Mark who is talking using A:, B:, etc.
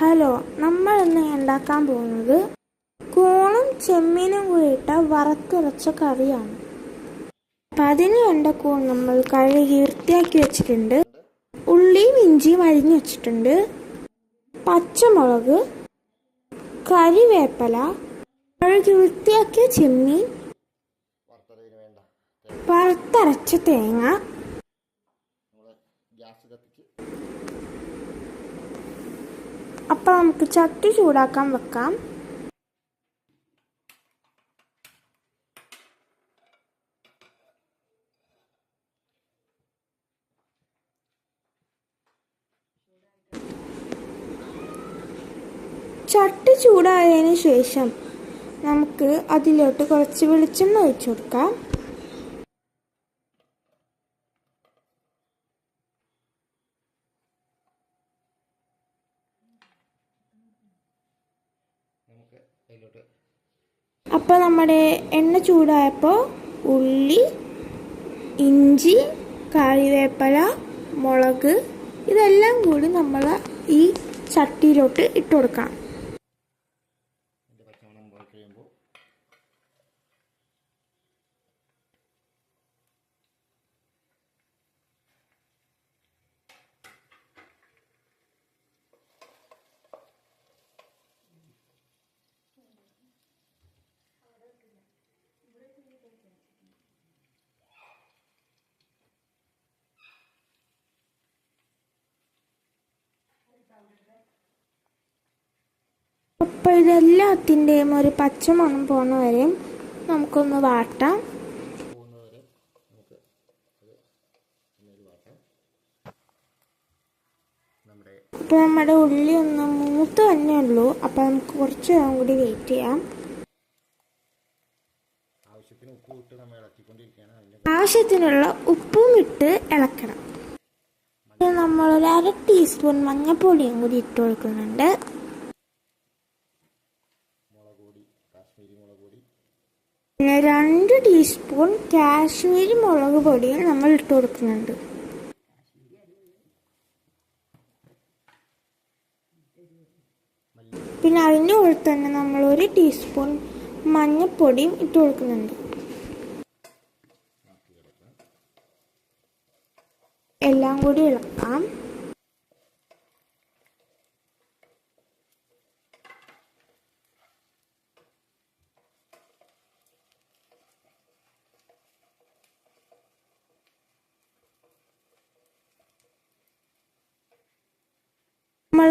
A: Hello നമ്മൾ ഇന്ന് ഉണ്ടാക്കാൻ പോകുന്നത് കൂണും ചെമ്മീനും കൂടിയിട്ട വറുത്തുറച്ച കറിയാണ്. അതിന് വേണ്ട കൂൺ നമ്മൾ കഴുകി വൃത്തിയാക്കി വെച്ചിട്ടുണ്ട്. ഉള്ളിയും ഇഞ്ചിയും അരിഞ്ഞു വെച്ചിട്ടുണ്ട്. പച്ചമുളക് കരിവേപ്പല കഴുകി വൃത്തിയാക്കിയ ചെമ്മീൻ വറുത്തരച്ച തേങ്ങ
B: നമ്മൾ ഗ്യാസ് കത്തിച്ച്
A: അപ്പം നമുക്ക് ചട്ടി ചൂടാക്കാൻ വെക്കാം. ചട്ടി ചൂടായതിനു ശേഷം നമുക്ക് അതിലോട്ട് കുറച്ച് വെളിച്ചെണ്ണ ഒഴിച്ചു കൊടുക്കാം.
B: നമുക്ക് അതിലോട്ട്
A: അപ്പോൾ നമ്മുടെ എണ്ണ ചൂടായപ്പോൾ ഉള്ളി ഇഞ്ചി കറിവേപ്പില മുളക് ഇതെല്ലാം കൂടി നമ്മൾ ഈ ചട്ടിയിലോട്ട് ഇട്ട് കൊടുക്കണം.
B: അതിന്റെ കഴിയുമ്പോൾ
A: അപ്പോൾ ഇതെല്ലാത്തിന്റെയും ഒരു പച്ചമണം പോകുന്ന വരെയും നമുക്കൊന്ന് വാട്ടാം.
B: ഇപ്പോൾ നമ്മുടെ
A: അപ്പോൾ നമ്മുടെ ഉള്ളി ഒന്ന് മൂത്ത് തന്നെ ഉള്ളൂ. അപ്പോൾ നമുക്ക് കുറച്ച് നേരം കൂടി വെയിറ്റ് ചെയ്യാം. ആവശ്യത്തിനുള്ള ഉപ്പും ഇട്ട് ഇളക്കണം. നമ്മളൊരു അര ടീസ്പൂൺ മഞ്ഞൾപ്പൊടിയും കൂടി ഇട്ട് കൊടുക്കുന്നുണ്ട്
B: മുളക് പൊടി കാശ്മീരി മുളക് പൊടി
A: പിന്നെ രണ്ട് ടീസ്പൂൺ കാശ്മീരി മുളക് പൊടിയും നമ്മൾ ഇട്ട് കൊടുക്കുന്നുണ്ട്. പിന്നെ അതിന്റെ കൂടെ തന്നെ നമ്മൾ ഒരു ടീസ്പൂൺ മഞ്ഞൾപ്പൊടിയും ഇട്ട് കൊടുക്കുന്നുണ്ട്. എല്ലാം കൂടി ഇളക്കാം.